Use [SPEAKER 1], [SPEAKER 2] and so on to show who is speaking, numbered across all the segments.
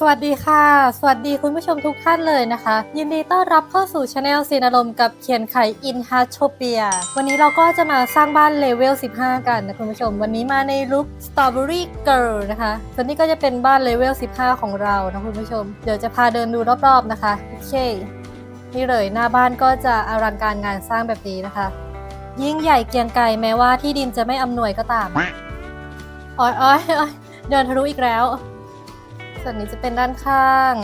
[SPEAKER 1] สวัสดีค่ะ สวัสดีคุณผู้ชมทุกท่านเลยนะคะ ยินดีต้อนรับเข้าสู่ช anel ซีนอารมณ์กับเขียนไขอินฮาร์โชเปียวันนี้เราก็จะมาสร้างบ้านเลเวล 15 กันนะคุณผู้ชม วันนี้มาในลุค Strawberry Girl นะคะส่วนนี้ก็จะเป็นบ้านเลเวล 15 ของเรานะคุณผู้ชม เดี๋ยวจะพาเดินดูรอบๆนะคะโอเคนี่เลยหน้าบ้านก็จะอลังการงานสร้างแบบนี้นะคะ ยิ่งใหญ่เกียงไกรแม้ว่าที่ดินจะไม่อำนวยก็ตามอ้อยอ้อยอ้อยเดินทะลุอีกแล้ว ส่วนนี้จะเป็นด้านข้าง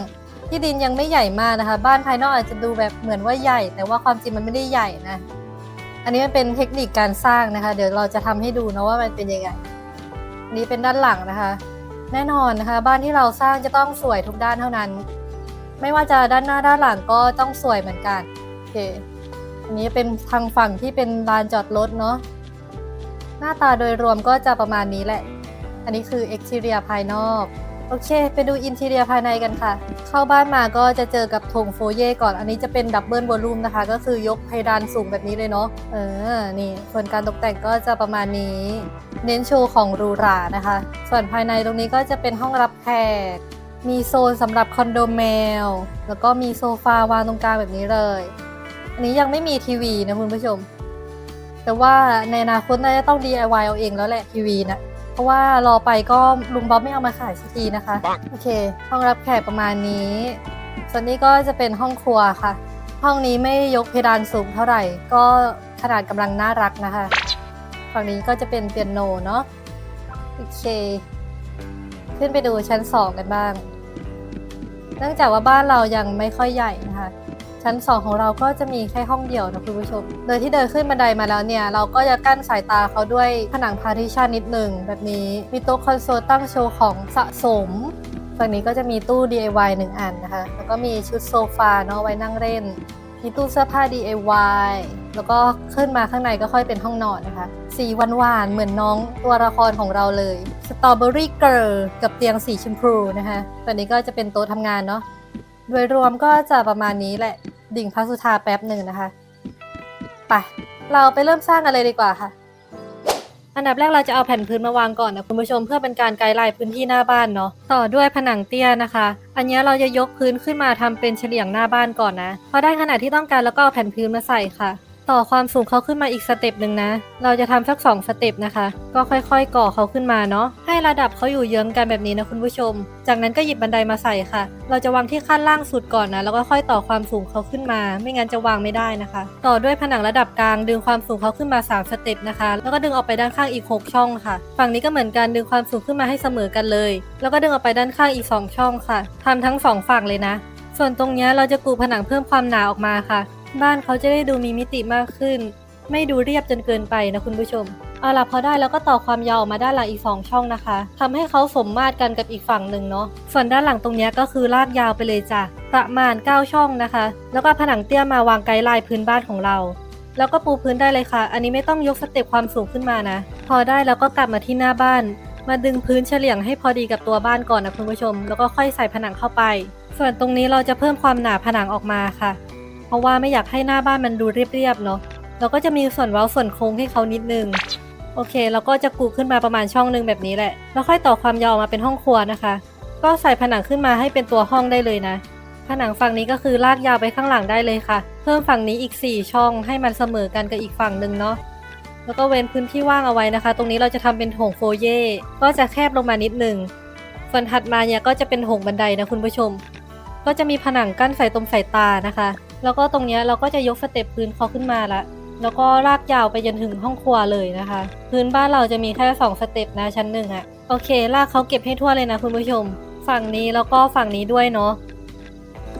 [SPEAKER 1] ที่ดินยังไม่ใหญ่มากนะคะ บ้านภายนอกอาจจะดูแบบเหมือนว่าใหญ่ แต่ว่าความจริงมันไม่ได้ใหญ่นะ อันนี้มันเป็นเทคนิคการสร้างนะคะ เดี๋ยวเราจะทำให้ดูนะว่ามันเป็นยังไงอันนี้เป็นด้านหลังนะคะ แน่นอนนะคะ บ้านที่เราสร้างจะต้องสวยทุกด้านเท่านั้น ไม่ว่าจะด้านหน้าด้านหลังก็ต้องสวยเหมือนกันโอเคอันนี้เป็นทางฝั่งที่เป็นลานจอดรถเนาะหน้าตาโดยรวมก็จะประมาณนี้แหละ อันนี้คือ exterior ภายนอก โอเค ไปดูอินทีเรียภายในกันค่ะ เข้าบ้านมาก็จะเจอกับโถงโฟเย่ก่อน อันนี้จะเป็นดับเบิลวอลลุ่มนะคะ ก็คือยกเพดานสูงแบบนี้เลยเนาะ เออ นี่ส่วนการตกแต่งก็จะประมาณนี้ เน้นโชว์ของรูรานะคะ ส่วนภายในตรงนี้ก็จะเป็นห้องรับแขก มีโซนสำหรับคอนโดแมว แล้วก็มีโซฟาวางตรงกลางแบบนี้เลย อันนี้ยังไม่มีทีวีนะคุณผู้ชม แต่ว่าในอนาคตน่าจะต้อง DIY เอาเองแล้วแหละทีวีนะ เพราะว่ารอไปก็ลุงบ๊อบไม่เอามาขายสักทีนะคะ โอเค ห้องรับแขกประมาณนี้ ส่วนนี้ก็จะเป็นห้องครัวค่ะ ห้องนี้ไม่ยกเพดานสูงเท่าไหร่ ก็ขนาดกำลังน่ารักนะคะ ฝั่งนี้ก็จะเป็นเปียโนเนาะ โอเค ขึ้นไปดูชั้น2กันบ้าง เนื่องจากว่าบ้านเรายังไม่ค่อยใหญ่นะคะ ชั้น 2 ของเราก็จะมีแค่ห้องเดียวนะคุณผู้ชม โดยที่เดินขึ้นบันไดมาแล้วเนี่ย เราก็จะกั้นสายตาเขาด้วยผนังพาริชันนิดหนึ่งแบบนี้มีโต๊ะคอนโซลตั้งโชว์ของสะสมฝั่งนี้ก็จะมีตู้ DIY หนึ่งอันนะคะ แล้วก็มีชุดโซฟาเนาะไว้นั่งเล่น มีตู้เสื้อผ้า DIY แล้วก็ขึ้นมาข้างในก็ค่อยเป็นห้องนอนนะคะ สีหวานๆเหมือนน้องตัวละครของเราเลย Strawberry Girl กับเตียงสีชมพูนะคะฝั่งนี้ก็จะเป็นโต๊ะทำงานเนาะ โดยรวมก็จะประมาณนี้แหละ ดิ่งพระสุธาแป๊บหนึ่งนะคะ ไป เราไปเริ่มสร้างกันเลยดีกว่าค่ะ อันดับแรกเราจะเอาแผ่นพื้นมาวางก่อนนะคุณผู้ชมเพื่อเป็นการไกด์ไลน์พื้นที่หน้าบ้านเนาะ ต่อด้วยผนังเตี้ยนะคะ อันนี้เราจะยกพื้นขึ้นมาทำเป็นเฉลียงหน้าบ้านก่อนนะ พอได้ขนาดที่ต้องการแล้วก็เอาแผ่นพื้นมาใส่ค่ะ ต่อความสูงเขาขึ้นมาอีกสเต็ปหนึ่งนะ เราจะทำสักสองสเต็ปนะคะ ก็ค่อยๆ ก่อเขาขึ้นมาเนาะ ให้ระดับเขาอยู่เยื้องกันแบบนี้นะคุณผู้ชม จากนั้นก็หยิบบันไดมาใส่ค่ะ เราจะวางที่ขั้นล่างสุดก่อนนะ แล้วก็ค่อยต่อความสูงเขาขึ้นมา ไม่งั้นจะวางไม่ได้นะคะ ต่อด้วยผนังระดับกลางดึงความสูงเขาขึ้นมา 3 สเต็ปนะคะ แล้วก็ดึงออกไปด้านข้างอีก 6 ช่องค่ะ ฝั่งนี้ก็เหมือนกันดึงความสูงขึ้นมาให้เสมอกันเลย แล้วก็ดึงออกไปด้านข้างอีก 2 ช่องค่ะทำทั้งสองฝั่งเลยนะ ส่วนตรงนี้เราจะกูผนังเพิ่มความหนาออกมาค่ะ บ้านเขาจะได้ดูมีมิติมากขึ้น ไม่ดูเรียบจนเกินไปนะคุณผู้ชม เอาล่ะพอได้แล้วก็ต่อความยาวออกมาด้านหลังอีก 2 ช่องนะคะทำให้เขาสมมาตรกันกับอีกฝั่งหนึ่งเนาะ ส่วนด้านหลังตรงนี้ก็คือลากยาวไปเลยจ้ะ ประมาณ 9 ช่องนะคะ แล้วก็ผนังเตี้ยมาวางไกด์ไลน์พื้นบ้านของเรา แล้วก็ปูพื้นได้เลยค่ะ อันนี้ไม่ต้องยกสเต็ปความสูงขึ้นมานะ พอได้แล้วก็กลับมาที่หน้าบ้าน มาดึงพื้นเฉลี่ยงให้พอดีกับตัวบ้านก่อนนะคุณผู้ชม แล้วก็ค่อยใส่ผนังเข้าไป ส่วนตรงนี้เราจะเพิ่มความหนาผนังออกมาค่ะ ราะว่าไม่อยากให้หน้าบ้านมันดูเรียบๆเนาะเราก็จะมีส่วนเว้าส่วนโค้งให้เขานิดนึงโอเคเราก็จะกูขึ้นมาประมาณช่องนึงแบบนี้แหละ แล้วค่อยต่อความยาวออกมาเป็นห้องครัวนะคะ ก็ใส่ผนังขึ้นมาให้เป็นตัวห้องได้เลยนะ ผนังฝั่งนี้ก็คือลากยาวไปข้างหลังได้เลยค่ะ เพิ่มฝั่งนี้อีก 4 ช่องให้มันเสมอกันกับอีกฝั่งหนึ่งเนาะแล้วก็เว้นพื้นที่ว่างเอาไว้นะคะ ตรงนี้เราจะทำเป็นโถงโฟเย่ก็จะแคบลงมานิดนึงส่วนถัดมาเนี่ยก็จะเป็นโถงบันไดนะคุณผู้ชม ก็จะมีผนังกั้นสายตรงสายตานะคะ แล้วก็ตรงนี้เราก็จะยกสเต็ปพื้นเขาขึ้นมาละแล้วก็ลากยาวไปจนถึงห้องครัวเลยนะคะ พื้นบ้านเราจะมีแค่2สเต็ปนะชั้นหนึ่งอะโอเค ลากเขาเก็บให้ทั่วเลยนะคุณผู้ชม ฝั่งนี้แล้วก็ฝั่งนี้ด้วยเนาะ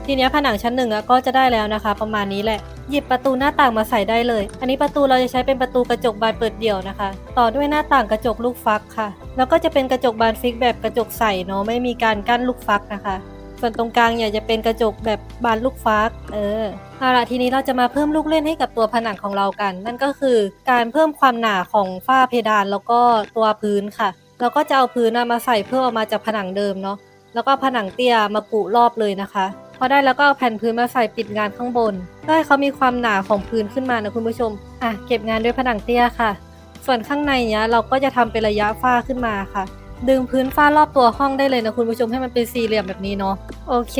[SPEAKER 1] ทีนี้ผนังชั้นหนึ่งอะก็จะได้แล้วนะคะ ประมาณนี้แหละหยิบประตูหน้าต่างมาใส่ได้เลย อันนี้ประตูเราจะใช้เป็นประตูกระจกบานเปิดเดี่ยวนะคะ ต่อด้วยหน้าต่างกระจกลูกฟักค่ะ แล้วก็จะเป็นกระจกบานฟิกแบบกระจกใสเนาะไม่มีการกั้นลูกฟักนะคะ ส่วนตรงกลางเนี่ยจะเป็นกระจกแบบบานลูกฟัก เออเอาละทีนี้เราจะมาเพิ่มลูกเล่นให้กับตัวผนังของเรากัน นั่นก็คือการเพิ่มความหนาของฝ้าเพดานแล้วก็ตัวพื้นค่ะ เราก็จะเอาพื้นมาใส่เพื่อออกมาจากผนังเดิมเนาะแล้วก็ผนังเตี้ยมากุรอบเลยนะคะพอได้แล้วก็เอาแผ่นพื้นมาใส่ปิดงานข้างบนเพื่อให้เขามีความหนาของพื้นขึ้นมานะคุณผู้ชมอะเก็บงานด้วยผนังเตี้ยค่ะ ส่วนข้างในเนี้ยเราก็จะทำเป็นระยะฝ้าขึ้นมาค่ะ ดึงพื้นฝ้ารอบตัวห้องได้เลยนะคุณผู้ชมให้มันเป็นสี่เหลี่ยมแบบนี้เนาะโอเค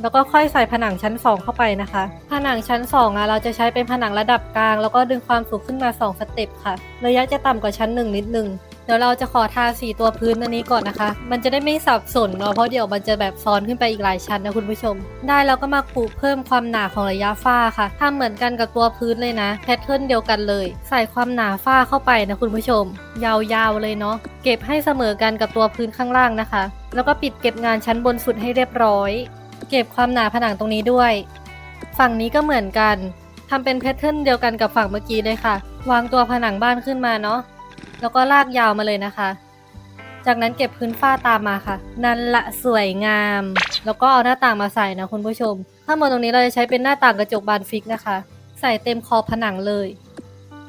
[SPEAKER 1] แล้วก็ค่อยใส่ผนังชั้น 2 เข้าไปนะคะ ผนังชั้น 2อะเราจะใช้เป็นผนังระดับกลาง แล้วก็ดึงความสูงขึ้นมา 2 สเต็ปค่ะ ระยะจะต่ำกว่าชั้น 1 นิดนึง ดี๋ยวเราจะขอทาสีตัวพื้นอันนี้ก่อนนะคะ มันจะได้ไม่สับสนเนาะเพราะเดี๋ยวมันจะแบบซ้อนขึ้นไปอีกหลายชั้นนะคุณผู้ชม ได้แล้วก็มาปูเพิ่มความหนาของระยะฝ้าค่ะทำเหมือนกันกับตัวพื้นเลยนะแพทเทิร์นเดียวกันเลย ใส่ความหนาฝ้าเข้าไปนะคุณผู้ชม ยาวๆเลยเนาะเก็บให้เสมอกันกับตัวพื้นข้างล่างนะคะ แล้วก็ปิดเก็บงานชั้นบนสุดให้เรียบร้อย เก็บความหนาผนังตรงนี้ด้วย ฝั่งนี้ก็เหมือนกันทำเป็นแพทเทิร์นเดียวกันกับฝั่งเมื่อกี้เลยค่ะ วางตัวผนังบ้านขึ้นมาเนาะ แล้วก็ลากยาวมาเลยนะคะ จากนั้นเก็บพื้นฝ้าตามมาค่ะ นั่นละสวยงาม แล้วก็เอาหน้าต่างมาใส่นะคุณผู้ชม ข้างบนตรงนี้เราจะใช้เป็นหน้าต่างกระจกบานฟิกนะคะ ใส่เต็มขอบผนังเลย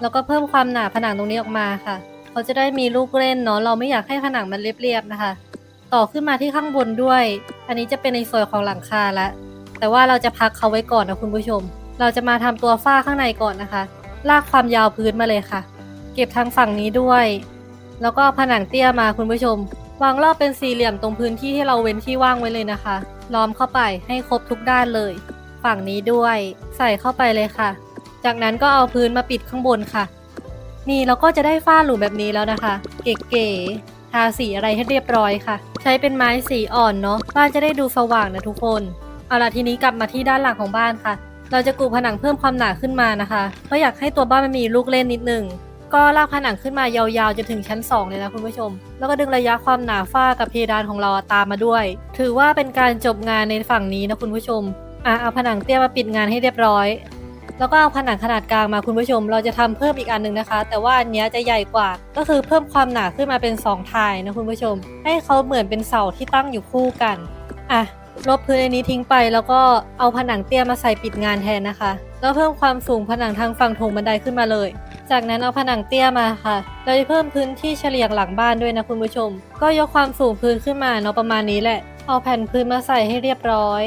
[SPEAKER 1] แล้วก็เพิ่มความหนาผนังตรงนี้ออกมาค่ะเขาจะได้มีลูกเล่นเนาะเราไม่อยากให้ผนังมันเรียบๆนะคะ ต่อขึ้นมาที่ข้างบนด้วย อันนี้จะเป็นในส่วนของหลังคาละแต่ว่าเราจะพักเขาไว้ก่อนนะคุณผู้ชม เราจะมาทำตัวฝ้าข้างในก่อนนะคะ ลากความยาวพื้นมาเลยค่ะ เก็บทางฝั่งนี้ด้วย แล้วก็ผนังเตี้ยมาคุณผู้ชม วางรอบเป็นสี่เหลี่ยมตรงพื้นที่ที่เราเว้นที่ว่างไว้เลยนะคะ ล้อมเข้าไปให้ครบทุกด้านเลย ฝั่งนี้ด้วย ใส่เข้าไปเลยค่ะ จากนั้นก็เอาพื้นมาปิดข้างบนค่ะ นี่เราก็จะได้ฝ้าหลุมแบบนี้แล้วนะคะ เก๋ๆทาสีอะไรให้เรียบร้อยค่ะ ใช้เป็นไม้สีอ่อนเนาะบ้านจะได้ดูสว่างนะทุกคนเอาล่ะทีนี้กลับมาที่ด้านหลังของบ้านค่ะ เราจะกูผนังเพิ่มความหนาขึ้นมานะคะ เพราะอยากให้ตัวบ้านมันมีลูกเล่นนิดนึง ก็ลากผนังขึ้นมายาวๆจนถึงชั้น 2 เลยนะคุณผู้ชม แล้วก็ดึงระยะความหนาฝ้ากับเพดานของเราตามมาด้วย ถือว่าเป็นการจบงานในฝั่งนี้นะคุณผู้ชมอะเอาผนังเตี้ยมาปิดงานให้เรียบร้อย แล้วก็เอาผนังขนาดกลางมาคุณผู้ชม เราจะทำเพิ่มอีกอันหนึ่งนะคะ แต่ว่าอันเนี้ยจะใหญ่กว่า ก็คือเพิ่มความหนาขึ้นมาเป็น2ทายนะคุณผู้ชม ให้เขาเหมือนเป็นเสาที่ตั้งอยู่คู่กันอะลบพื้นอันนี้ทิ้งไปแล้วก็เอาผนังเตี้ยมาใส่ปิดงานแทนนะคะ แล้วเพิ่มความสูงผนังทางฝั่งโถงบันไดขึ้นมาเลย จากนั้นเอาผนังเตี้ยมาค่ะเราจะเพิ่มพื้นที่เฉลี่ยงหลังบ้านด้วยนะคุณผู้ชม ก็ยกความสูงพื้นขึ้นมาเนาะประมาณนี้แหละ เอาแผ่นพื้นมาใส่ให้เรียบร้อย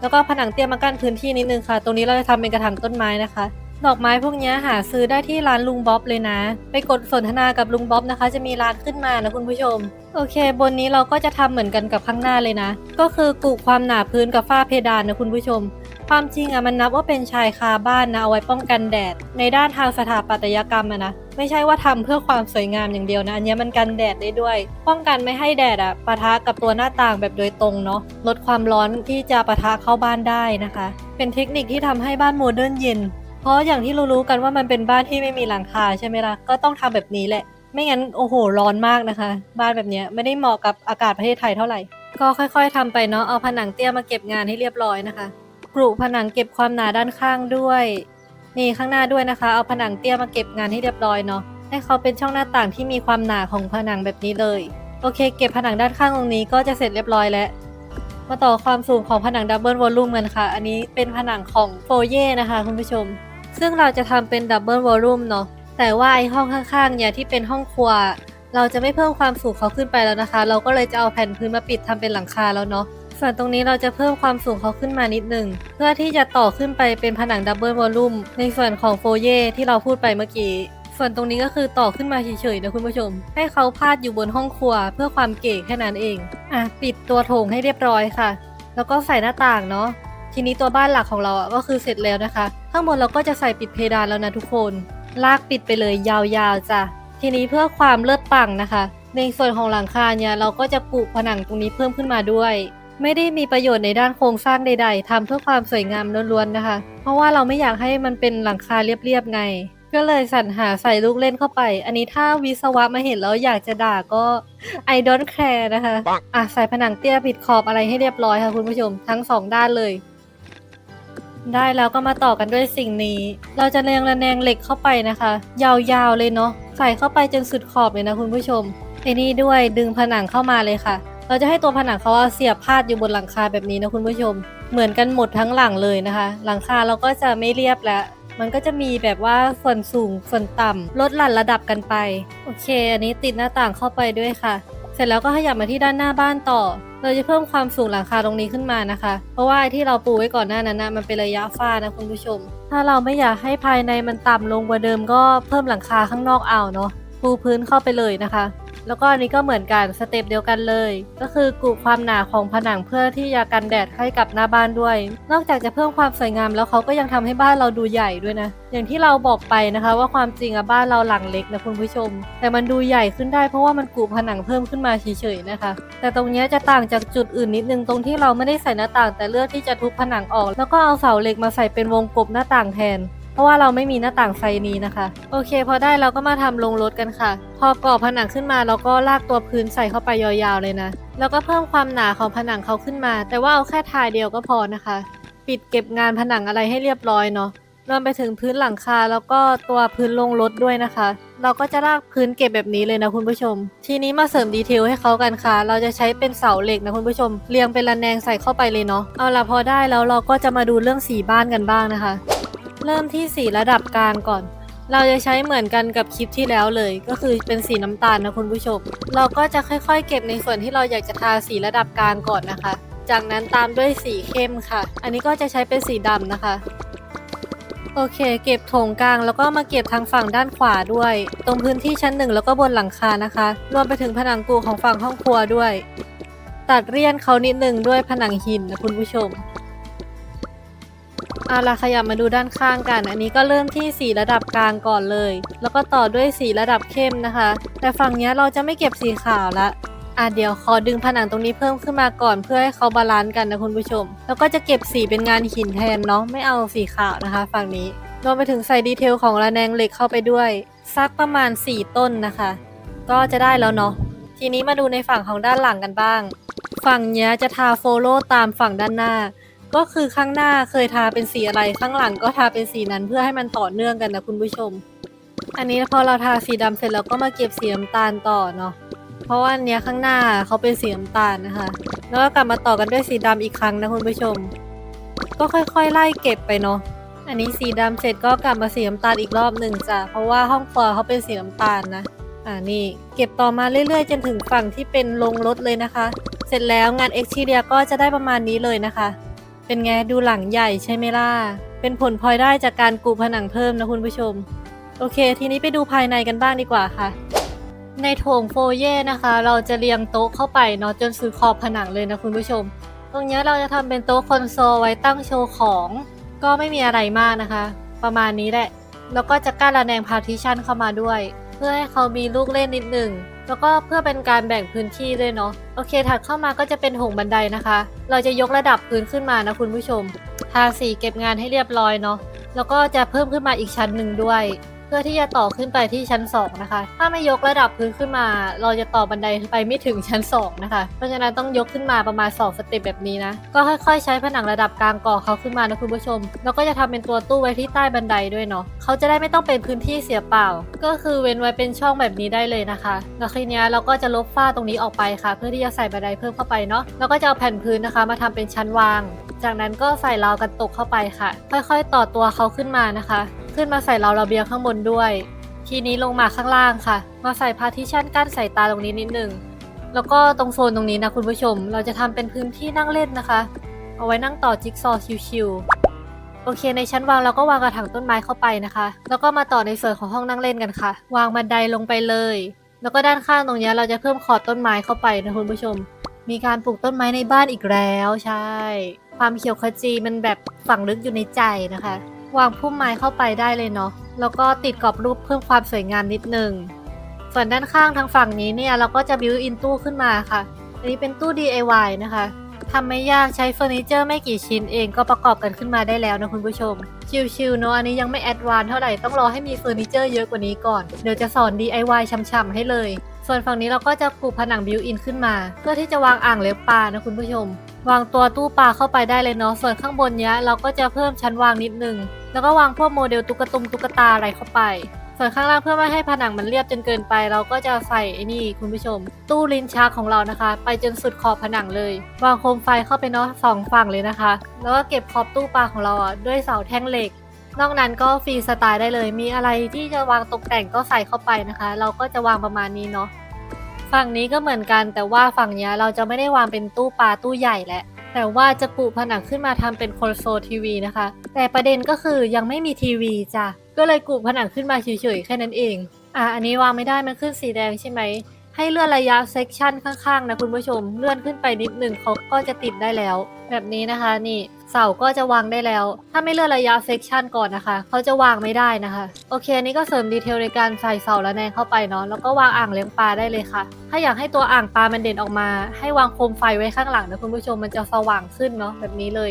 [SPEAKER 1] แล้วก็ผนังเตี้ยมากั้นพื้นที่นิดนึงค่ะ ตรงนี้เราจะทำเป็นกระถางต้นไม้นะคะ ดอกไม้พวกนี้หาซื้อได้ที่ร้านลุงบ๊อบเลยนะ ไปกดสนทนากับลุงบ๊อบนะคะ จะมีร้านขึ้นมานะคุณผู้ชม โอเค บนนี้เราก็จะทำเหมือนกันกับข้างหน้าเลยนะ ก็คือกุความหนาพื้นกับฝ้าเพดานนะคุณผู้ชม ความจริงอะมันนับว่าเป็นชายคาบ้านนะเอาไว้ป้องกันแดด ในด้านทางสถาปัตยกรรมอะนะไม่ใช่ว่าทำเพื่อความสวยงามอย่างเดียวนะอันนี้มันกันแดดได้ด้วย ป้องกันไม่ให้แดดอะปะทะกับตัวหน้าต่างแบบโดยตรงเนาะลดความร้อนที่จะปะทะเข้าบ้านได้นะคะ เป็นเทคนิคที่ทำให้บ้านโมเดิร์นเย็น เพราะอย่างที่รู้ๆกันว่ามันเป็นบ้านที่ไม่มีหลังคาใช่ไหมล่ะ ก็ต้องทำแบบนี้แหละ ไม่งั้นโอ้โหร้อนมากนะคะ บ้านแบบนี้ไม่ได้เหมาะกับอากาศประเทศไทยเท่าไหร่ ก็ค่อยๆทำไปเนาะ เอาผนังเตี้ยมาเก็บงานให้เรียบร้อยนะคะ กรุผนังเก็บความหนาด้านข้างด้วย นี่ข้างหน้าด้วยนะคะ เอาผนังเตี้ยมาเก็บงานให้เรียบร้อยเนาะ ให้เขาเป็นช่องหน้าต่างที่มีความหนาของผนังแบบนี้เลย โอเค เก็บผนังด้านข้างตรงนี้ก็จะเสร็จเรียบร้อยแล้วมาต่อความสูงของผนังดับเบิลวอลลุ่มกันค่ะ อันนี้เป็นผนังของโฟเย่นะคะคุณผู้ชม ซึ่งเราจะทำเป็นดับเบิลวอลลุ่มเนาะแต่ว่าไอห้องข้างๆเนี่ยที่เป็นห้องครัว เราจะไม่เพิ่มความสูงเขาขึ้นไปแล้วนะคะ เราก็เลยจะเอาแผ่นพื้นมาปิดทำเป็นหลังคาแล้วเนาะส่วนตรงนี้เราจะเพิ่มความสูงเขาขึ้นมานิดหนึ่งเพื่อที่จะต่อขึ้นไปเป็นผนังดับเบิลวอลลุ่มในส่วนของโฟเย่ที่เราพูดไปเมื่อกี้ส่วนตรงนี้ก็คือต่อขึ้นมาเฉยๆนะคุณผู้ชม ให้เขาพาดอยู่บนห้องครัวเพื่อความเก๋แค่นั้นเองอะปิดตัวโถงให้เรียบร้อยค่ะ แล้วก็ใส่หน้าต่างเนาะ ทีนี้ตัวบ้านหลักของเราอะก็คือเสร็จแล้วนะคะ ข้างบนเราก็จะใส่ปิดเพดานแล้วนะทุกคน ลากปิดไปเลยยาวๆจ้ะทีนี้เพื่อความเลิศปังนะคะ ในส่วนของหลังคาเนี่ยเราก็จะปุผนังตรงนี้เพิ่มขึ้นมาด้วย ไม่ได้มีประโยชน์ในด้านโครงสร้างใด ๆทำเพื่อความสวยงามล้วนๆนะคะ เพราะว่าเราไม่อยากให้มันเป็นหลังคาเรียบๆไง ก็เลยสรรหาใส่ลูกเล่นเข้าไป อันนี้ถ้าวิศวะมาเห็นแล้วอยากจะด่าก็ I don't care นะคะอะใส่ผนังเตี้ยปิดขอบอะไรให้เรียบร้อยค่ะคุณผู้ชม ทั้งสองด้านเลย ได้แล้วก็มาต่อกันด้วยสิ่งนี้ เราจะเรียงระแนงเหล็กเข้าไปนะคะ ยาวๆเลยเนาะใส่เข้าไปจนสุดขอบเลยนะคุณผู้ชมไอ้นี่ด้วยดึงผนังเข้ามาเลยค่ะ เราจะให้ตัวผนังเขาเาเสียบพาดอยู่บนหลังคาแบบนี้นะคุณผู้ชม เหมือนกันหมดทั้งหลังเลยนะคะ หลังคาเราก็จะไม่เรียบแล้วมันก็จะมีแบบว่าส่วนสูงส่วนต่ำลดหลั่นระดับกันไป โอเค อันนี้ติดหน้าต่างเข้าไปด้วยค่ะ เสร็จแล้วก็ขยับมาที่ด้านหน้าบ้านต่อ เราจะเพิ่มความสูงหลังคาตรงนี้ขึ้นมานะคะ เพราะว่าไอที่เราปูไว้ก่อนหน้านั้นนะมันเป็นระยะฝ้านะคุณผู้ชม ถ้าเราไม่อยากให้ภายในมันต่ำลงกว่าเดิมก็เพิ่มหลังคาข้างนอกเอาเนาะปูพื้นเข้าไปเลยนะคะ แล้วก็อันนี้ก็เหมือนกันสเต็ปเดียวกันเลย ก็คือกุความหนาของผนังเพื่อที่จะกันแดดให้กับหน้าบ้านด้วย นอกจากจะเพิ่มความสวยงามแล้วเขาก็ยังทำให้บ้านเราดูใหญ่ด้วยนะ อย่างที่เราบอกไปนะคะ ว่าความจริงอะบ้านเราหลังเล็กนะคุณผู้ชม แต่มันดูใหญ่ขึ้นได้เพราะว่ามันกุผนังเพิ่มขึ้นมาเฉยๆนะคะ แต่ตรงเนี้ยจะต่างจากจุดอื่นนิดนึงตรงที่เราไม่ได้ใส่หน้าต่าง แต่เลือกที่จะทุบผนังออก แล้วก็เอาเสาเหล็กมาใส่เป็นวงกบหน้าต่างแทน ราะว่าเราไม่มีหน้าต่างไซนี้นะคะ โอเค พอได้เราก็มาทำลงรถกันค่ะ พอก่อผนังขึ้นมาเราก็ลากตัวพื้นใส่เข้าไปยาวๆเลยนะ แล้วก็เพิ่มความหนาของผนังเขาขึ้นมา แต่ว่าเอาแค่ทายเดียวก็พอนะคะ ปิดเก็บงานผนังอะไรให้เรียบร้อยเนาะรวมไปถึงพื้นหลังคาแล้วก็ตัวพื้นลงรถด้วยนะคะ เราก็จะลากพื้นเก็บแบบนี้เลยนะคุณผู้ชม ทีนี้มาเสริมดีเทลให้เขากันค่ะ เราจะใช้เป็นเสาเหล็กนะคุณผู้ชม เรียงเป็นระแนงใส่เข้าไปเลยเนาะ เอาละพอได้แล้วเราก็จะมาดูเรื่องสีบ้านกันบ้างนะคะ เริ่มที่สีระดับกลางก่อน เราจะใช้เหมือนกันกับคลิปที่แล้วเลย ก็คือเป็นสีน้ำตาลนะคุณผู้ชม เราก็จะค่อยๆ เก็บในส่วนที่เราอยากจะทาสีระดับกลางก่อนนะคะ จากนั้นตามด้วยสีเข้มค่ะ อันนี้ก็จะใช้เป็นสีดำนะคะโอเค เก็บโถงกลางแล้วก็มาเก็บทางฝั่งด้านขวาด้วย ตรงพื้นที่ชั้นหนึ่งแล้วก็บนหลังคานะคะ รวมไปถึงผนังกูของฝั่งห้องครัวด้วย ตัดเรียนเขานิดหนึ่งด้วยผนังหินนะคุณผู้ชม เอาล่ะขยับมาดูด้านข้างกัน อันนี้ก็เริ่มที่สีระดับกลางก่อนเลย แล้วก็ต่อด้วยสีระดับเข้มนะคะ แต่ฝั่งนี้เราจะไม่เก็บสีขาวละอะเดี๋ยวขอดึงผนังตรงนี้เพิ่มขึ้นมาก่อนเพื่อให้เขาบาลานซ์กันนะคุณผู้ชม แล้วก็จะเก็บสีเป็นงานหินแทนเนาะไม่เอาสีขาวนะคะ ฝั่งนี้รวมไปถึงใส่ดีเทลของระแนงเหล็กเข้าไปด้วยสักประมาณ 4 ต้นนะคะ ก็จะได้แล้วเนาะทีนี้มาดูในฝั่งของด้านหลังกันบ้าง ฝั่งเนี้ยจะทาโฟโล่ตามฝั่งด้านหน้า ก็คือข้างหน้าเคยทาเป็นสีอะไรข้างหลังก็ทาเป็นสีนั้นเพื่อให้มันต่อเนื่องกันนะคุณผู้ชม อันนี้พอเราทาสีดำเสร็จแล้วก็มาเก็บสีน้ำตาลต่อเนาะเพราะว่าอันเนี้ยข้างหน้าเขาเป็นสีน้ำตาลนะคะ แล้วก็กลับมาต่อกันด้วยสีดำอีกครั้งนะคุณผู้ชม ก็ค่อยๆ ไล่เก็บไปเนาะอันนี้สีดำเสร็จก็กลับมาสีน้ำตาลอีกรอบหนึ่งจ้ะเพราะว่าห้องครัวเขาเป็นสีน้ำตาลนะอ่านี่เก็บต่อมาเรื่อยๆ จนถึงฝั่งที่เป็นลงรถเลยนะคะ เสร็จแล้วงานเอ็กทีเรียก็จะได้ประมาณนี้เลยนะคะ เป็นไงดูหลังใหญ่ใช่ไหมล่ะ เป็นผลพลอยได้จากการกูผนังเพิ่มนะคุณผู้ชม โอเค ทีนี้ไปดูภายในกันบ้างดีกว่าค่ะ ในโถงโฟเย่นะคะ เราจะเรียงโต๊ะเข้าไปเนาะจนสุดขอบผนังเลยนะคุณผู้ชม ตรงนี้เราจะทำเป็นโต๊ะคอนโซลไว้ตั้งโชว์ของ ก็ไม่มีอะไรมากนะคะ ประมาณนี้แหละ แล้วก็จะกั้นระแนงพาร์ติชันเข้ามาด้วย เพื่อให้เขามีลูกเล่นนิดหนึ่ง แล้วก็เพื่อเป็นการแบ่งพื้นที่ด้วยเนาะโอเคถัดเข้ามาก็จะเป็นหงบันไดนะคะ เราจะยกระดับพื้นขึ้นมานะคุณผู้ชม ทาสีเก็บงานให้เรียบร้อยเนาะแล้วก็จะเพิ่มขึ้นมาอีกชั้นหนึ่งด้วย เพื่อที่จะต่อขึ้นไปที่ชั้น 2 นะคะ ถ้าไม่ยกระดับพื้นขึ้นมา เราจะต่อบันไดไปไม่ถึงชั้น 2 นะคะ เพราะฉะนั้นต้องยกขึ้นมาประมาณ 2 สเต็ปแบบนี้นะ ก็ค่อยๆ ใช้ผนังระดับกลางก่อเขาขึ้นมานะคุณผู้ชม แล้วก็จะทำเป็นตัวตู้ไว้ที่ใต้บันไดด้วยเนาะเขาจะได้ไม่ต้องเป็นพื้นที่เสียเปล่า ก็คือเว้นไว้เป็นช่องแบบนี้ได้เลยนะคะ แล้วทีเนี้ยเราก็จะลบฝ้าตรงนี้ออกไปค่ะ เพื่อที่จะใส่บันไดเพิ่มเข้าไปเนาะ แล้วก็จะเอาแผ่นพื้นนะคะ มาทำเป็นชั้นวาง จากนั้นก็ใส่ราวกันตกเข้าไปค่ะ ค่อย ๆ ต่อตัวเขาขึ้นมานะคะ ขึ้นมาใส่ราวระเบียงข้างบนด้วย ทีนี้ลงมาข้างล่างค่ะ มาใส่พาร์ติชันกั้นสายตาตรงนี้นิดนึงแล้วก็ตรงโซนตรงนี้นะคุณผู้ชม เราจะทำเป็นพื้นที่นั่งเล่นนะคะ เอาไว้นั่งต่อจิ๊กซอว์ชิวๆโอเค ในชั้นวางเราก็วางกระถางต้นไม้เข้าไปนะคะ แล้วก็มาต่อในส่วนของห้องนั่งเล่นกันค่ะ วางบันไดลงไปเลย แล้วก็ด้านข้างตรงนี้เราจะเพิ่มขอบต้นไม้เข้าไปนะคุณผู้ชม มีการปลูกต้นไม้ในบ้านอีกแล้วใช่ ความเขียวขจีมันแบบฝังลึกอยู่ในใจนะคะ วางพุ่มไม้เข้าไปได้เลยเนาะ แล้วก็ติดกรอบรูปเพิ่มความสวยงามนิดนึง ส่วนด้านข้างทางฝั่งนี้เนี่ยเราก็จะบิวอินตู้ขึ้นมาค่ะ อันนี้เป็นตู้ DIY นะคะทำไม่ยากใช้เฟอร์นิเจอร์ไม่กี่ชิ้นเองก็ประกอบกันขึ้นมาได้แล้วนะคุณผู้ชม ชิวๆเนาะอันนี้ยังไม่แอดวาน์เท่าไหร่ต้องรอให้มีเฟอร์นิเจอร์เยอะกว่านี้ก่อน เดี๋ยวจะสอน DIY ช่ำๆให้เลย ส่วนฝั่งนี้เราก็จะปูผนังบิวอินขึ้นมา เพื่อที่จะวางอ่างเลี้ยงปลานะคุณผู้ชม วางตัวตู้ปลาเข้าไปได้เลยเนาะส่วนข้างบนเนี้ยเราก็จะเพิ่มชั้นวางนิดนึง แล้วก็วางพวกโมเดลตุ๊กตุงตุ๊กตาอะไรเข้าไป ส่วนข้างล่างเพื่อไม่ให้ผนังมันเรียบจนเกินไป เราก็จะใส่ไอ้นี่คุณผู้ชม ตู้ลิ้นชักของเรานะคะ ไปจนสุดขอบผนังเลยวางโคมไฟเข้าไปเนาะสองฝั่งเลยนะคะ แล้วก็เก็บขอบตู้ปลาของเราอะด้วยเสาแท่งเหล็กนอกนั้นก็ฟรีสไตล์ได้เลย มีอะไรที่จะวางตกแต่งก็ใส่เข้าไปนะคะ เราก็จะวางประมาณนี้เนาะ ฝั่งนี้ก็เหมือนกันแต่ว่าฝั่งนี้เราจะไม่ได้วางเป็นตู้ปลาตู้ใหญ่แหละ แต่ว่าจะปูผนังขึ้นมาทำเป็นคอนโซลทีวีนะคะ แต่ประเด็นก็คือยังไม่มีทีวีจ้ะ ก็เลยกูผนังขึ้นมาเฉยๆแค่นั้นเอง อะอันนี้วางไม่ได้มันขึ้นสีแดงใช่ไหม ให้เลื่อนระยะเซกชันข้างๆนะคุณผู้ชม เลื่อนขึ้นไปนิดหนึ่งเขาก็จะติดได้แล้ว แบบนี้นะคะนี่ เสาก็จะวางได้แล้ว ถ้าไม่เลื่อนระยะเซกชันก่อนนะคะ เขาจะวางไม่ได้นะคะ โอเคอันนี้ก็เสริมดีเทลในการใส่เสาและแนงเข้าไปเนาะ แล้วก็วางอ่างเลี้ยงปลาได้เลยค่ะ ถ้าอยากให้ตัวอ่างปลามันเด่นออกมา ให้วางโคมไฟไว้ข้างหลังนะคุณผู้ชม มันจะสว่างขึ้นเนาะแบบนี้เลย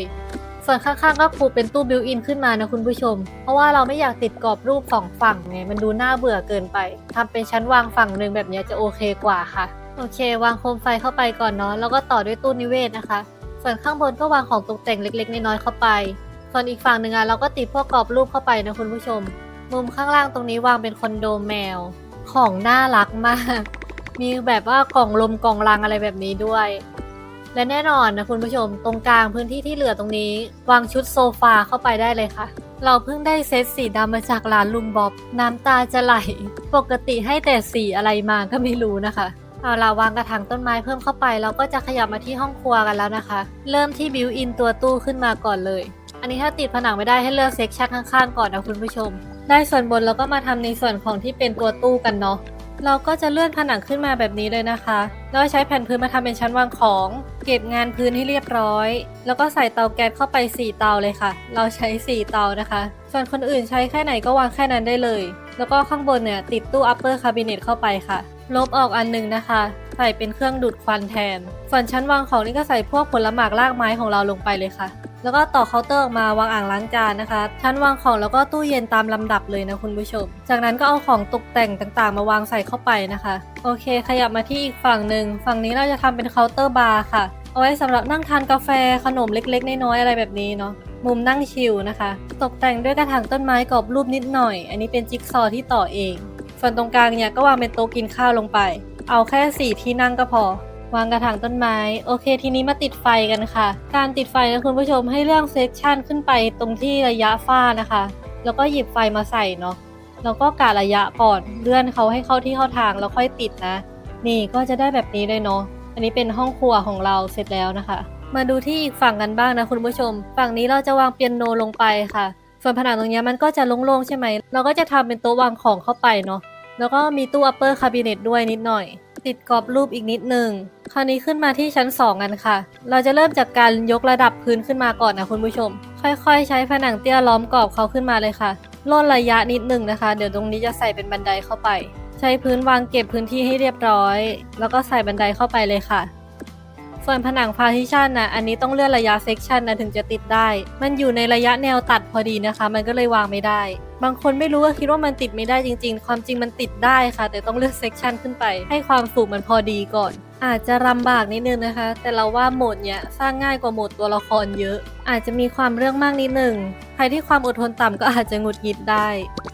[SPEAKER 1] ส่วนข้างๆก็คูเป็นตู้บิวอินขึ้นมานะคุณผู้ชม เพราะว่าเราไม่อยากติดกรอบรูปสองฝั่งไง มันดูน่าเบื่อเกินไปทำเป็นชั้นวางฝั่งหนึ่งแบบนี้จะโอเคกว่าค่ะ โอเค วางโคมไฟเข้าไปก่อนเนาะ แล้วก็ต่อด้วยตู้นิเวศนะคะ ส่วนข้างบนก็วางของตกแต่งเล็กๆน้อยๆเข้าไป ส่วนอีกฝั่งหนึ่งอะเราก็ติดพวกกรอบรูปเข้าไปนะคุณผู้ชม มุมข้างล่างตรงนี้วางเป็นคอนโดแมว ของน่ารักมาก มีแบบว่ากล่องลมกล่องรังอะไรแบบนี้ด้วย และแน่นอนนะคุณผู้ชม ตรงกลางพื้นที่ที่เหลือตรงนี้ วางชุดโซฟาเข้าไปได้เลยค่ะเราเพิ่งได้เซตสีดำมาจากร้านลุงบ๊อบ น้ำตาจะไหล ปกติให้แต่สีอะไรมาก็ไม่รู้นะคะ เอาล่ะวางกระถางต้นไม้เพิ่มเข้าไปเราก็จะขยับมาที่ห้องครัวกันแล้วนะคะ เริ่มที่บิวอินตัวตู้ขึ้นมาก่อนเลย อันนี้ถ้าติดผนังไม่ได้ให้เลือกเซ็กชันข้างๆก่อนนะคุณผู้ชม ได้ส่วนบนเราก็มาทำในส่วนของที่เป็นตัวตู้กันเนาะ เราก็จะเลื่อนผนังขึ้นมาแบบนี้เลยนะคะ แล้วใช้แผ่นพื้นมาทำเป็นชั้นวางของ เก็บงานพื้นให้เรียบร้อย แล้วก็ใส่เตาแก๊สเข้าไป 4 เตาเลยค่ะ เราใช้ 4 เตานะคะ ส่วนคนอื่นใช้แค่ไหนก็วางแค่นั้นได้เลย แล้วก็ข้างบนเนี่ยติดตู้ upper cabinet เข้าไปค่ะ ลบออกอันหนึงนะคะ ใส่เป็นเครื่องดูดควันแทน ส่วนชั้นวางของนี่ก็ใส่พวกผลหมากรากไม้ของเราลงไปเลยค่ะ แล้วก็ต่อเคาน์เตอร์ออกมาวางอ่างล้างจานนะคะ ชั้นวางของแล้วก็ตู้เย็นตามลำดับเลยนะคุณผู้ชม จากนั้นก็เอาของตกแต่งต่างๆ มาวางใส่เข้าไปนะคะ โอเค ขยับมาที่อีกฝั่งหนึ่งฝั่งนี้เราจะทำเป็นเคาน์เตอร์บาร์ค่ะ เอาไว้สำหรับนั่งทานกาแฟขนมเล็กๆ น้อยๆอะไรแบบนี้เนาะมุมนั่งชิลนะคะ ตกแต่งด้วยกระถางต้นไม้กรอบรูปนิดหน่อย อันนี้เป็นจิ๊กซอว์ที่ต่อเอง ส่วนตรงกลางเนี่ยก็วางเป็นโต๊ะกินข้าวลงไป เอาแค่สี่ที่นั่งก็พอ วางกระถางต้นไม้ โอเค ทีนี้มาติดไฟกันค่ะ การติดไฟนะคุณผู้ชมให้เรื่องเซกชันขึ้นไปตรงที่ระยะฝ้านะคะ แล้วก็หยิบไฟมาใส่เนาะแล้วก็กะระยะก่อนเลื่อนเขาให้เข้าที่เข้าทางแล้วค่อยติดนะ นี่ก็จะได้แบบนี้เลยเนาะอันนี้เป็นห้องครัวของเราเสร็จแล้วนะคะ มาดูที่อีกฝั่งกันบ้างนะคุณผู้ชม ฝั่งนี้เราจะวางเปียโนลงไปค่ะ ส่วนผนังตรงนี้มันก็จะโล่งๆใช่ไหมเราก็จะทำเป็นโต๊ะวางของเข้าไปเนาะแล้วก็มีตู้ upper cabinet ด้วยนิดหน่อย ติดกรอบรูปอีกนิดหนึ่งคราวนี้ขึ้นมาที่ชั้น 2 กันค่ะ เราจะเริ่มจากการยกระดับพื้นขึ้นมาก่อนนะคุณผู้ชม ค่อยๆ ใช้ผนังเตี้ยล้อมกรอบเขาขึ้นมาเลยค่ะลดระยะนิดหนึ่งนะคะ เดี๋ยวตรงนี้จะใส่เป็นบันไดเข้าไป ใช้พื้นวางเก็บพื้นที่ให้เรียบร้อย แล้วก็ใส่บันไดเข้าไปเลยค่ะ ส่วนผนังพาร์ติชันนะอันนี้ต้องเลื่อนระยะเซกชันนะถึงจะติดได้ มันอยู่ในระยะแนวตัดพอดีนะคะ มันก็เลยวางไม่ได้ บางคนไม่รู้ก็คิดว่ามันติดไม่ได้จริง ๆ ความจริงมันติดได้ค่ะ แต่ต้องเลือกเซกชันขึ้นไป ให้ความสูงมันพอดีก่อน อาจจะลำบากนิดนึงนะคะ แต่เราว่าโหมดเนี้ยสร้างง่ายกว่าโหมดตัวละครเยอะ อาจจะมีความเรื่องมากนิดนึงใครที่ความอดทนต่ำก็อาจจะหงุดหงิดได้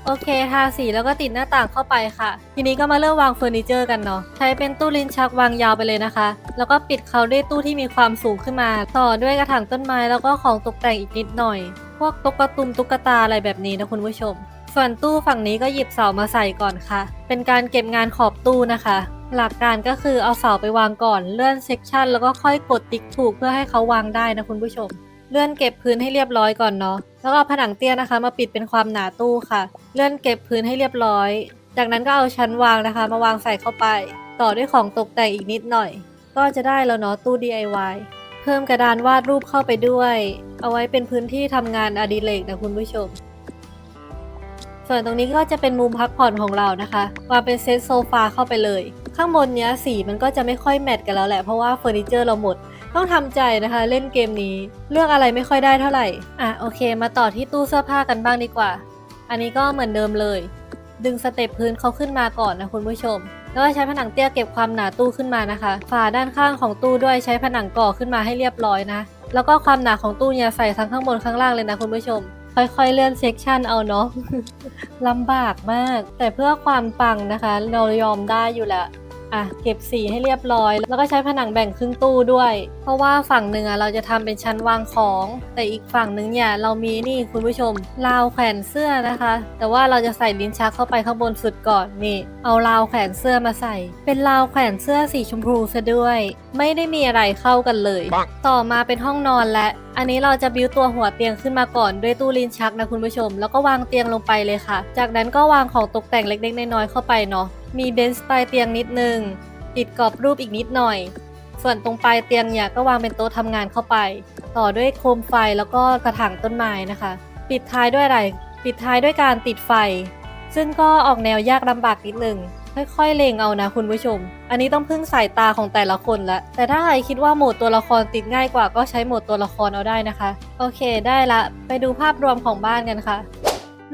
[SPEAKER 1] โอเค ทาสีแล้วก็ติดหน้าต่างเข้าไปค่ะ ทีนี้ก็มาเริ่มวางเฟอร์นิเจอร์กันเนาะใช้เป็นตู้ลิ้นชักวางยาวไปเลยนะคะ แล้วก็ปิดเขาด้วยตู้ที่มีความสูงขึ้นมา ต่อด้วยกระถางต้นไม้แล้วก็ของตกแต่งอีกนิดหน่อย พวกตุ๊กตุมตุ๊กตาอะไรแบบนี้นะคุณผู้ชม ส่วนตู้ฝั่งนี้ก็หยิบเสามาใส่ก่อนค่ะ เป็นการเก็บงานขอบตู้นะคะ หลักการก็คือเอาเสาไปวางก่อนเลื่อนเซกชันแล้วก็ค่อยกดติ๊กถูกเพื่อให้เขาวางได้นะคุณผู้ชม เลื่อนเก็บพื้นให้เรียบร้อยก่อนเนาะแล้วก็เอาผนังเตี้ยนะคะ มาปิดเป็นความหนาตู้ค่ะ เลื่อนเก็บพื้นให้เรียบร้อย จากนั้นก็เอาชั้นวางนะคะ มาวางใส่เข้าไป ต่อด้วยของตกแต่งอีกนิดหน่อย ก็จะได้แล้วเนาะตู้ DIY เพิ่มกระดานวาดรูปเข้าไปด้วย เอาไว้เป็นพื้นที่ทำงานอดิเรกนะคุณผู้ชม ส่วนตรงนี้ก็จะเป็นมุมพักผ่อนของเรานะคะวางเป็นเซตโซฟาเข้าไปเลย ข้างบนเนี้ยสีมันก็จะไม่ค่อยแมทกันแล้วแหละเพราะว่าเฟอร์นิเจอร์เราหมด ต้องทำใจนะคะ เล่นเกมนี้ เลือกอะไรไม่ค่อยได้เท่าไหร่อะโอเค มาต่อที่ตู้เสื้อผ้ากันบ้างดีกว่า อันนี้ก็เหมือนเดิมเลย ดึงสเต็ปพื้นเขาขึ้นมาก่อนนะคุณผู้ชม แล้วก็ใช้ผนังเตี้ยเก็บความหนาตู้ขึ้นมานะคะ ฝาด้านข้างของตู้ด้วยใช้ผนังก่อขึ้นมาให้เรียบร้อยนะ แล้วก็ความหนาของตู้เนี่ยใส่ทั้งข้างบนข้างล่างเลยนะคุณผู้ชม ค่อยๆเลื่อนเซกชันเอาเนาะลำบากมาก แต่เพื่อความปังนะคะ เรายอมได้อยู่แล้ว อะเก็บสีให้เรียบร้อย แล้วก็ใช้ผนังแบ่งครึ่งตู้ด้วย เพราะว่าฝั่งหนึ่งอะเราจะทำเป็นชั้นวางของ แต่อีกฝั่งหนึ่งเนี่ยเรามีนี่คุณผู้ชมราวแขวนเสื้อนะคะ แต่ว่าเราจะใส่ลิ้นชักเข้าไปข้างบนสุดก่อนนี่ เอาราวแขวนเสื้อมาใส่ เป็นราวแขวนเสื้อสีชมพูซะด้วย ไม่ได้มีอะไรเข้ากันเลย ต่อมาเป็นห้องนอนและอันนี้เราจะบิวตัวหัวเตียงขึ้นมาก่อนด้วยตู้ลิ้นชักนะคุณผู้ชม แล้วก็วางเตียงลงไปเลยค่ะ จากนั้นก็วางของตกแต่งเล็กๆน้อยๆเข้าไปเนาะ มีเบนซ์ปลายเตียงนิดนึง ติดกรอบรูปอีกนิดหน่อย ส่วนตรงปลายเตียงเนี่ยก็วางเป็นโต๊ะทำงานเข้าไป ต่อด้วยโคมไฟแล้วก็กระถางต้นไม้นะคะ ปิดท้ายด้วยอะไร ปิดท้ายด้วยการติดไฟ ซึ่งก็ออกแนวยากลำบากนิดนึงค่อยๆ เล็งเอานะคุณผู้ชม อันนี้ต้องพึ่งสายตาของแต่ละคนละ แต่ถ้าใครคิดว่าโหมดตัวละครติดง่ายกว่าก็ใช้โหมดตัวละครเอาได้นะคะ โอเค ได้ละ ไปดูภาพรวมของบ้านกันค่ะ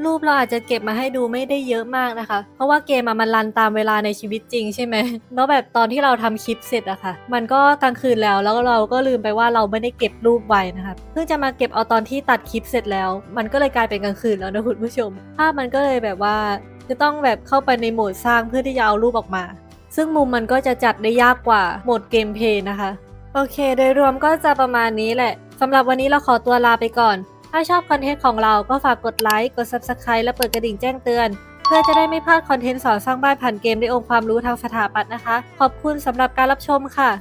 [SPEAKER 1] รูปเราอาจจะเก็บมาให้ดูไม่ได้เยอะมากนะคะ เพราะว่าเกมมันรันตามเวลาในชีวิตจริงใช่ไหมแล้วแบบตอนที่เราทำคลิปเสร็จอะค่ะ มันก็กลางคืนแล้วแล้วเราก็ลืมไปว่าเราไม่ได้เก็บรูปไว้นะคะเพิ่งจะมาเก็บเอาตอนที่ตัดคลิปเสร็จแล้ว มันก็เลยกลายเป็นกลางคืนแล้วนะคุณผู้ชม ภาพมันก็เลยแบบว่าจะต้องแบบเข้าไปในโหมดสร้างเพื่อที่จะเอารูปออกมา ซึ่งมุมมันก็จะจัดได้ยากกว่าโหมดเกมเพย์นะคะ โอเค โดยรวมก็จะประมาณนี้แหละสำหรับวันนี้เราขอตัวลาไปก่อน ถ้าชอบคอนเทนต์ของเราก็ฝากกดไลค์ กด Subscribe และเปิดกระดิ่งแจ้งเตือน เพื่อจะได้ไม่พลาดคอนเทนต์สอนสร้างบ้านผ่านเกมด้วยองค์ความรู้ทางสถาปัตย์นะคะ ขอบคุณสำหรับการรับชมค่ะ